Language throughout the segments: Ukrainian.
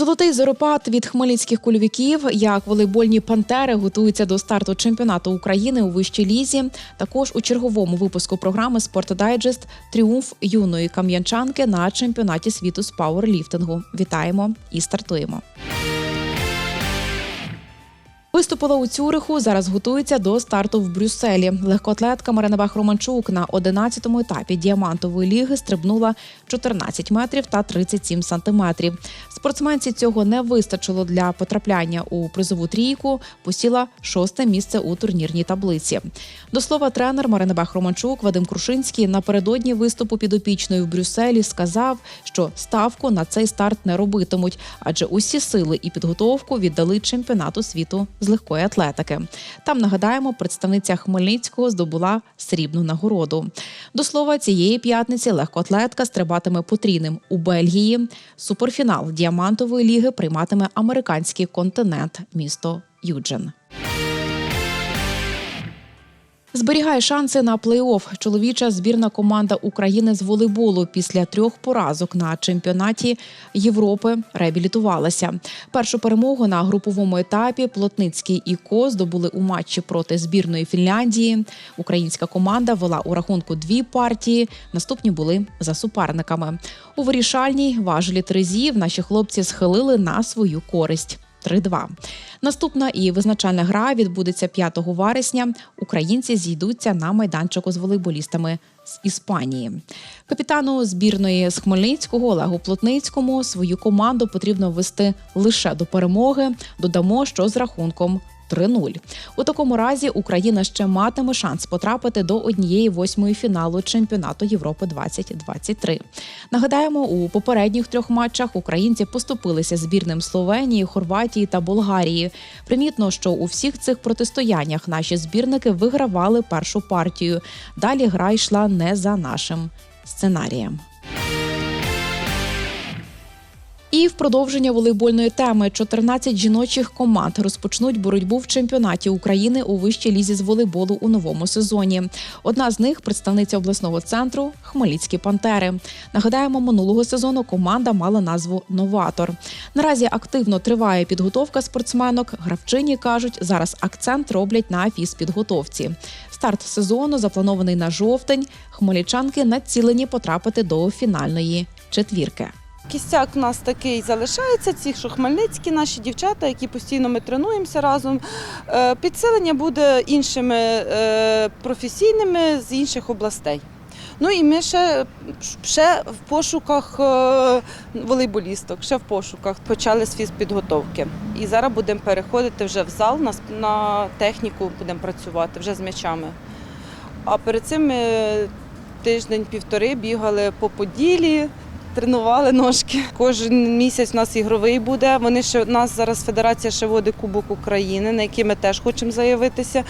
Золотий зоропад від хмельницьких кульовиків, як волейбольні пантери готуються до старту чемпіонату України у вищій лізі. Також у черговому випуску програми «Спортдайджест» тріумф юної кам'янчанки на чемпіонаті світу з пауерліфтингу. Вітаємо і стартуємо. Виступила у Цюриху. Зараз готується до старту в Брюсселі. Легкоатлетка Марина Бах-Романчук на 11-му етапі діамантової ліги стрибнула 14 метрів та 37 сантиметрів. Спортсменці цього не вистачило для потрапляння у призову трійку. Посіла шосте місце у турнірній таблиці. До слова, тренер Марини Бах-Романчук Вадим Крушинський напередодні виступу підопічної в Брюсселі сказав, що ставку на цей старт не робитимуть, адже усі сили і підготовку віддали чемпіонату світу з легкої атлетики. Там нагадаємо, представниця Хмельницького здобула срібну нагороду. До слова, цієї п'ятниці легкоатлетка стрибатиме потрійним у Бельгії. Суперфінал діамантової ліги прийматиме американський континент, місто Юджин. Зберігає шанси на плей-офф. Чоловіча збірна команда України з волейболу після трьох поразок на чемпіонаті Європи реабілітувалася. Першу перемогу на груповому етапі Плотницький і Ко здобули у матчі проти збірної Фінляндії. Українська команда вела у рахунку дві партії. Наступні були за суперниками. У вирішальній важелі тризів наші хлопці схилили на свою користь. 3-2. Наступна і визначальна гра відбудеться 5 вересня. Українці зійдуться на майданчику з волейболістами з Іспанії. Капітану збірної з Хмельницького Олегу Плотницькому свою команду потрібно вести лише до перемоги. Додамо, що з рахунком 3-0. У такому разі Україна ще матиме шанс потрапити до однієї восьмої фіналу чемпіонату Європи 2023. Нагадаємо, у попередніх трьох матчах українці поступилися збірним Словенії, Хорватії та Болгарії. Примітно, що у всіх цих протистояннях наші збірники вигравали першу партію. Далі гра йшла не за нашим сценарієм. І в продовження волейбольної теми 14 жіночих команд розпочнуть боротьбу в чемпіонаті України у вищій лізі з волейболу у новому сезоні. Одна з них представниця обласного центру Хмельницькі Пантери. Нагадаємо, минулого сезону команда мала назву Новатор. Наразі активно триває підготовка спортсменок. Гравчині кажуть, зараз акцент роблять на фізпідготовці. Старт сезону запланований на жовтень. Хмельничанки націлені потрапити до фінальної четвірки. Кістяк у нас такий залишається, ці що хмельницькі наші дівчата, які постійно ми тренуємося разом. Е, Підсилення буде іншими е, професійними з інших областей. Ну і ми ще, ще в пошуках е, волейболісток, ще в пошуках почали з фізпідготовки. І зараз будемо переходити вже в зал на, на техніку, будемо працювати вже з м'ячами. А перед цим ми тиждень-півтори бігали по Поділі, тренували ножки. Кожен місяць у нас ігровий буде. Вони ще нас зараз федерація ще водить Кубок України, на який ми теж хочемо заявитися.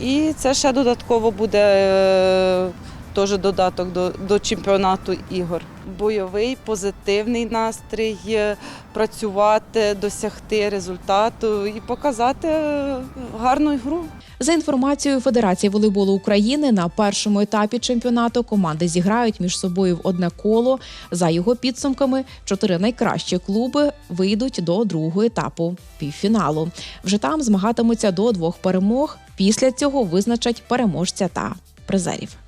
І це ще додатково буде е, теж додаток до, до чемпіонату ігор. Бойовий, позитивний настрій, е, працювати, досягти результату і показати е, гарну гру. За інформацією Федерації волейболу України, на першому етапі чемпіонату команди зіграють між собою в одне коло. За його підсумками, чотири найкращі клуби вийдуть до другого етапу півфіналу. Вже там змагатимуться до двох перемог. Після цього визначать переможця та призерів.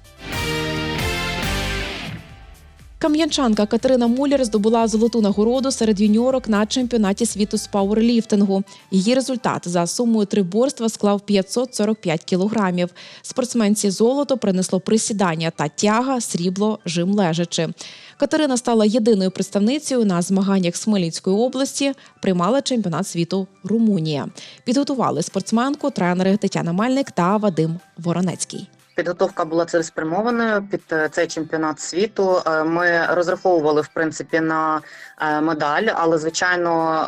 Кам'янчанка Катерина Муляр здобула золоту нагороду серед юніорок на чемпіонаті світу з пауерліфтингу. Її результат за сумою триборства склав 545 кілограмів. Спортсменці золото принесло присідання та тяга, срібло, жим лежачи. Катерина стала єдиною представницею на змаганнях з області. Приймала чемпіонат світу Румунія. Підготували спортсменку тренери Тетяна Мельник та Вадим Воронецький. Підготовка була цілеспрямованою під е, цей чемпіонат світу. Е, Ми розраховували в принципі на е, медаль, але звичайно,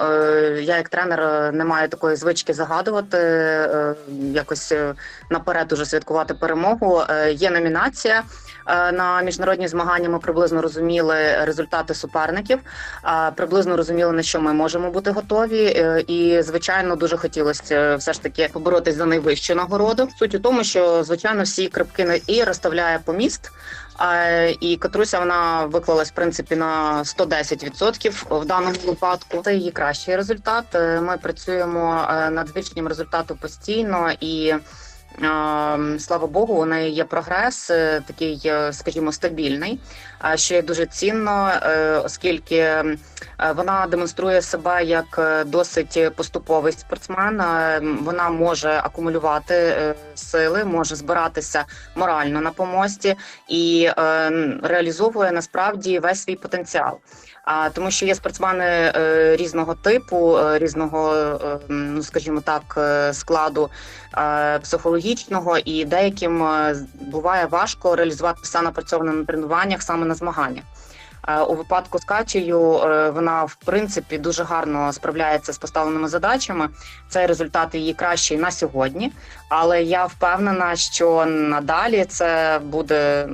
я як тренер не маю такої звички загадувати, якось наперед уже святкувати перемогу. Є номінація. Е, На міжнародні змагання ми приблизно розуміли результати суперників, е, приблизно розуміли на що ми можемо бути готові. е, І звичайно, дуже хотілося все ж таки поборотись за найвищу нагороду. Суть у тому, що звичайно всі хребки і розставляє поміст. Е, І Катруся вона виклалась в принципі на 110% в даному випадку. Це її кращий результат. Ми працюємо над збільшенням результату постійно і. Слава Богу, у неї є прогрес, е, такий, е, скажімо, стабільний, що є дуже цінно, е, оскільки вона демонструє себе як досить поступовий спортсмен. Вона може акумулювати сили, може збиратися морально на помості і реалізовує насправді весь свій потенціал. А тому, що є спортсмени е, різного типу, е, різного, е, ну скажімо так, складу психологічного, і деяким буває важко реалізувати все напрацьоване на тренуваннях саме на змаганнях. У випадку з Катєю е, вона в принципі дуже гарно справляється з поставленими задачами. Цей результат її кращий на сьогодні, але я впевнена, що надалі це буде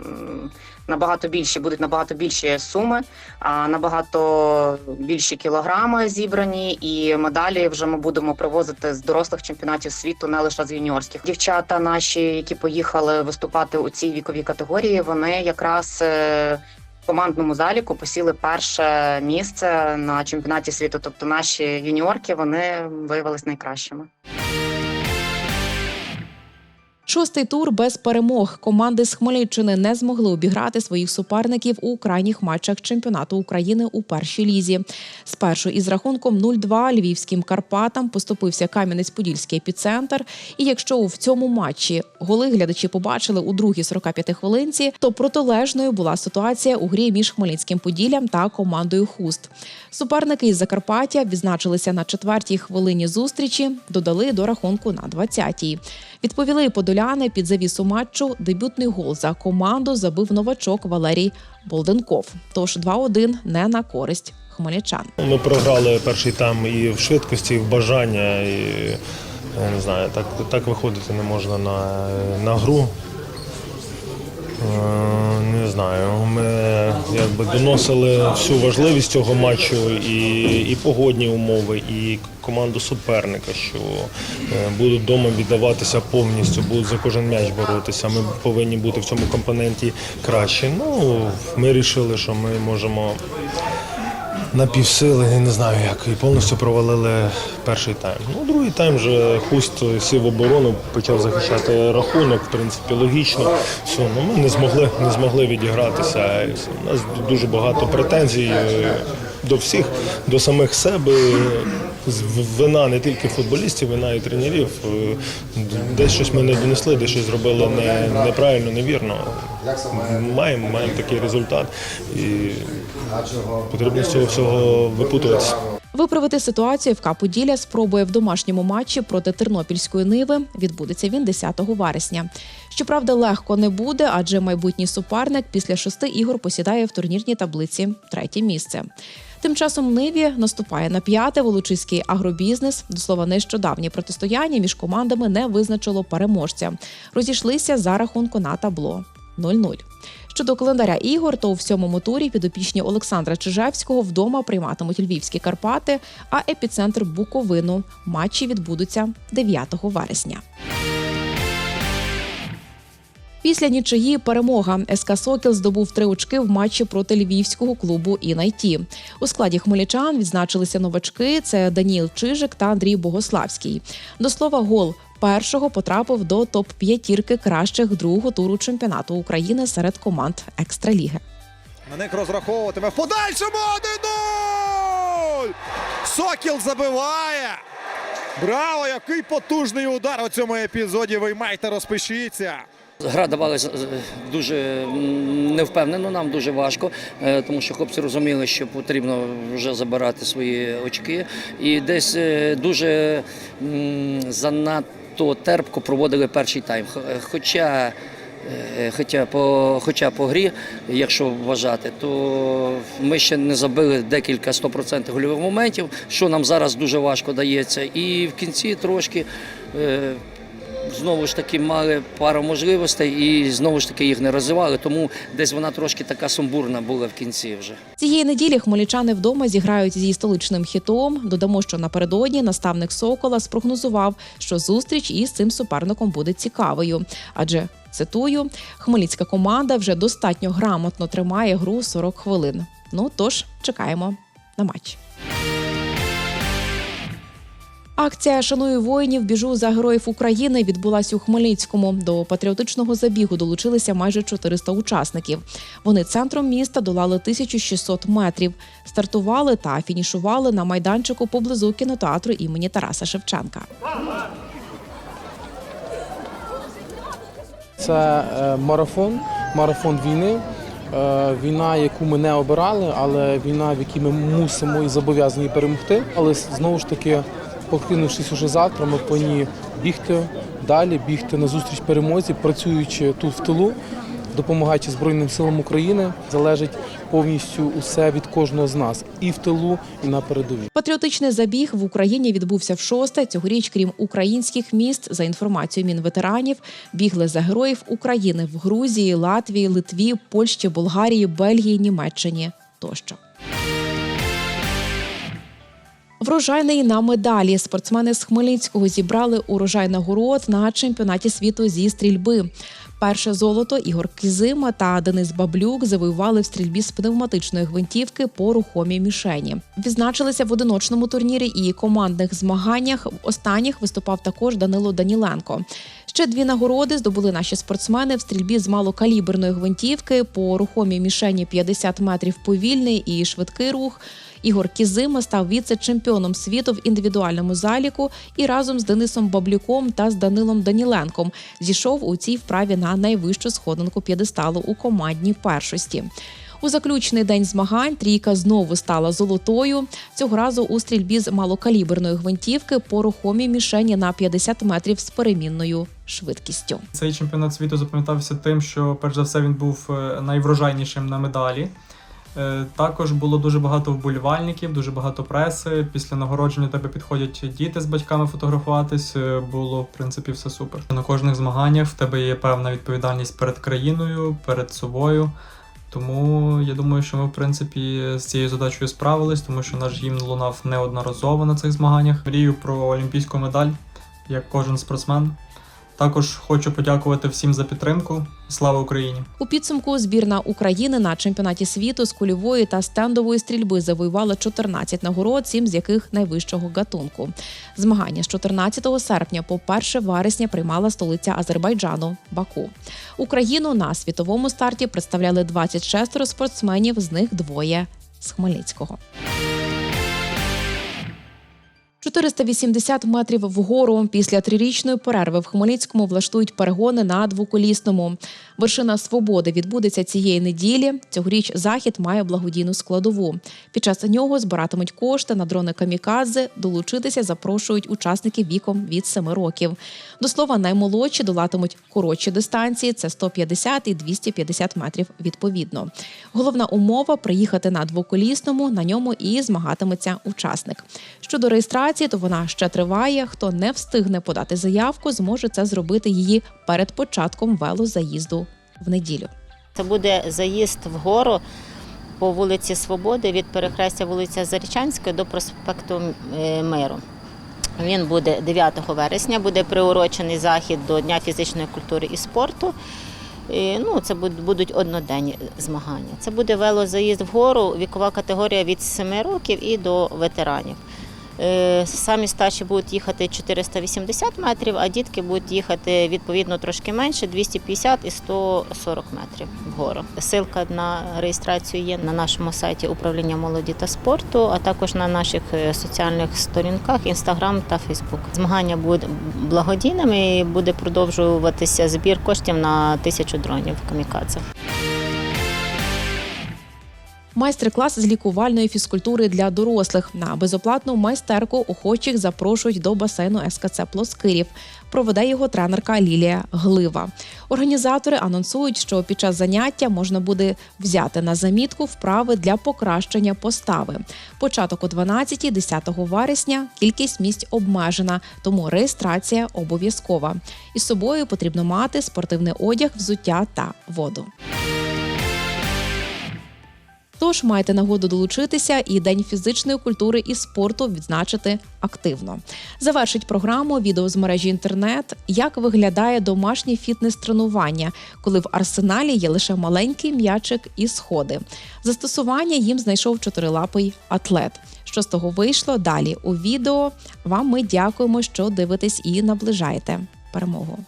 набагато більші, будуть набагато більші суми, а набагато більші кілограми зібрані, і медалі вже ми будемо привозити з дорослих чемпіонатів світу, не лише з юніорських. Дівчата наші, які поїхали виступати у цій віковій категорії, вони якраз. е, командному заліку посіли перше місце на чемпіонаті світу. Тобто наші юніорки вони виявилися найкращими. Шостий тур без перемог. Команди з Хмельниччини не змогли обіграти своїх суперників у крайніх матчах чемпіонату України у першій лізі. Спершу із рахунком 0-2 львівським Карпатам поступився Кам'янець-Подільський епіцентр. І якщо в цьому матчі голи глядачі побачили у другій 45 хвилинці, то протилежною була ситуація у грі між Хмельницьким Поділлям та командою Хуст. Суперники із Закарпаття відзначилися на четвертій хвилині зустрічі, додали до рахунку на 20-й. Відповіли подоляни під завісу матчу. Дебютний гол за команду забив новачок Валерій Болденков. Тож 2-1 не на користь хмельничан. Ми програли перший тайм і в швидкості, і в бажання. І, не знаю, так, так виходити не можна на, на гру. Е, Не знаю. Ми якби доносили всю важливість цього матчу і, і погодні умови, і команду суперника, що е, будуть вдома віддаватися повністю, будуть за кожен м'яч боротися. Ми повинні бути в цьому компоненті краще. Ну, ми рішили, що ми можемо на півсили, не знаю як, і повністю провалили перший тайм. Ну, другий тайм вже хуст сів в оборону, почав захищати рахунок, в принципі, логічно. Все, ну, ми не змогли, не змогли відігратися. У нас дуже багато претензій е, до всіх, до самих себе. Вина не тільки футболістів, вина і тренерів. Е, Десь щось ми не донесли, десь щось зробили не, неправильно, невірно. Маємо, маємо такий результат. І потрібно з цього всього випутуватися. Виправити ситуацію ФК Поділля спробує в домашньому матчі проти Тернопільської Ниви. Відбудеться він 10 вересня. Щоправда, легко не буде, адже майбутній суперник після шести ігор посідає в турнірній таблиці третє місце. Тим часом Ниві наступає на п'яте волочиський агробізнес. До слова, нещодавнє протистояння між командами не визначило переможця. Розійшлися за рахунку на табло 0-0. Щодо календаря ігор, то у сьомому турі підопічні Олександра Чижевського вдома прийматимуть львівські Карпати, а епіцентр Буковину. Матчі відбудуться 9 вересня. Після нічиї перемога СК Сокіл здобув три очки в матчі проти львівського клубу «Інайті». У складі хмельничан відзначилися новачки: це Даніл Чижик та Андрій Богославський. До слова, гол першого потрапив до топ п'ятірки кращих другого туру чемпіонату України серед команд екстраліги. На них розраховуватиме в подальшому 1-0! Сокіл забиває. Браво! Який потужний удар у цьому епізоді. Виймайте, розпишіться. Гра давалася е, дуже невпевнено, нам дуже важко, е, тому що хлопці розуміли, що потрібно вже забирати свої очки. І десь е, дуже занадто терпко проводили перший тайм. Хоча, хоча, по, хоча по грі, якщо вважати, то ми ще не забили декілька 100% гольових моментів, що нам зараз дуже важко дається. І в кінці трошки. Знову ж таки мали пару можливостей і знову ж таки їх не розвивали, тому десь вона трошки така сумбурна була в кінці вже. Цієї неділі хмельничани вдома зіграють зі столичним хітом. Додамо, що напередодні наставник Сокола спрогнозував, що зустріч із цим суперником буде цікавою, адже Цитую: Хмельницька команда вже достатньо грамотно тримає гру 40 хвилин. Ну тож чекаємо на матч. Акція Шаную воїнів біжу за героїв України відбулася у Хмельницькому. До патріотичного забігу долучилися майже 400 учасників. Вони центром міста долали 1600 метрів. Стартували та фінішували на майданчику поблизу кінотеатру імені Тараса Шевченка. Це е, марафон, марафон війни. Е, Війна, яку ми не обирали, але війна, в якій ми мусимо і зобов'язані перемогти. Але знову ж таки, покинувшись уже завтра, ми повинні бігти далі, бігти на зустріч перемозі, працюючи тут в тилу, допомагаючи Збройним силам України, залежить повністю усе від кожного з нас і в тилу, і на передовій. Патріотичний забіг в Україні відбувся в шосте. Цьогоріч, крім українських міст, за інформацією мінветеранів, бігли за героїв України в Грузії, Латвії, Литві, Польщі, Болгарії, Бельгії, Німеччині тощо. Врожайний на медалі спортсмени з Хмельницького зібрали урожай нагород на чемпіонаті світу зі стрільби. Перше золото Ігор Кізима та Денис Баблюк завоювали в стрільбі з пневматичної гвинтівки по рухомій мішені. Відзначилися в одиночному турнірі і командних змаганнях. В останніх виступав також Данило Даніленко. Ще дві нагороди здобули наші спортсмени в стрільбі з малокаліберної гвинтівки по рухомій мішені 50 метрів повільний і швидкий рух. Ігор Кізима став віце-чемпіоном світу в індивідуальному заліку і разом з Денисом Баблюком та з Данилом Даніленком зійшов у цій вправі на найвищу сходинку п'єдесталу у командній першості. У заключний день змагань трійка знову стала золотою. Цього разу у стрільбі з малокаліберної гвинтівки по рухомій мішені на 50 метрів з перемінною швидкістю. Цей чемпіонат світу запам'ятався тим, що перш за все він був е, найврожайнішим на медалі. Е, Також було дуже багато вболівальників, дуже багато преси. Після нагородження тебе підходять діти з батьками фотографуватись. Е, Було в принципі все супер. На кожних змаганнях в тебе є певна відповідальність перед країною, перед собою. Тому я думаю, що ми в принципі з цією задачею справились, тому що наш гімн лунав неодноразово на цих змаганнях. Мрію про олімпійську медаль, як кожен спортсмен. Також хочу подякувати всім за підтримку. Слава Україні! У підсумку збірна України на чемпіонаті світу з кульової та стендової стрільби завоювала 14 нагород, 7 з яких найвищого гатунку. Змагання з 14 серпня по 1 вересня приймала столиця Азербайджану Баку. Україну на світовому старті представляли 26 спортсменів, з них двоє з Хмельницького. 480 метрів вгору після трирічної перерви в Хмельницькому влаштують перегони на двоколісному. Вершина свободи відбудеться цієї неділі. Цьогоріч захід має благодійну складову. Під час нього збиратимуть кошти на дрони камікадзе. Долучитися запрошують учасників віком від 7 років. До слова, наймолодші долатимуть коротші дистанції це 150 і 250 метрів відповідно. Головна умова приїхати на двоколісному. На ньому і змагатиметься учасник. Щодо реєстрації, то вона ще триває. Хто не встигне подати заявку, зможе це зробити її перед початком велозаїзду в неділю. Це буде заїзд вгору по вулиці Свободи від перехрестя вулиця Зарічанської до проспекту е, Миру. Він буде 9 вересня, буде приурочений захід до Дня фізичної культури і спорту. І, ну, це буд- будуть одноденні змагання. Це буде велозаїзд вгору, вікова категорія від 7 років і до ветеранів. Е, Самі старші будуть їхати 480 метрів, а дітки будуть їхати відповідно трошки менше 250 і 140 метрів вгору. Силка на реєстрацію є на нашому сайті управління молоді та спорту, а також на наших е, соціальних сторінках Інстаграм та Фейсбук. Змагання будуть благодійними і буде продовжуватися збір коштів на тисячу дронів камікадзе. Майстер-клас з лікувальної фізкультури для дорослих на безоплатну майстерку охочих запрошують до басейну СКЦ Плоскирів. Проведе його тренерка Лілія Глива. Організатори анонсують, що під час заняття можна буде взяти на замітку вправи для покращення постави. Початок о 12-10 вересня. Кількість місць обмежена, тому реєстрація обов'язкова. Із собою потрібно мати спортивний одяг, взуття та воду. Тож маєте нагоду долучитися і День фізичної культури і спорту відзначити активно. Завершить програму відео з мережі інтернет, як виглядає домашнє фітнес-тренування, коли в арсеналі є лише маленький м'ячик і сходи. Застосування їм знайшов чотирилапий атлет. Що з того вийшло далі у відео? Вам ми дякуємо, що дивитесь і наближаєте перемогу.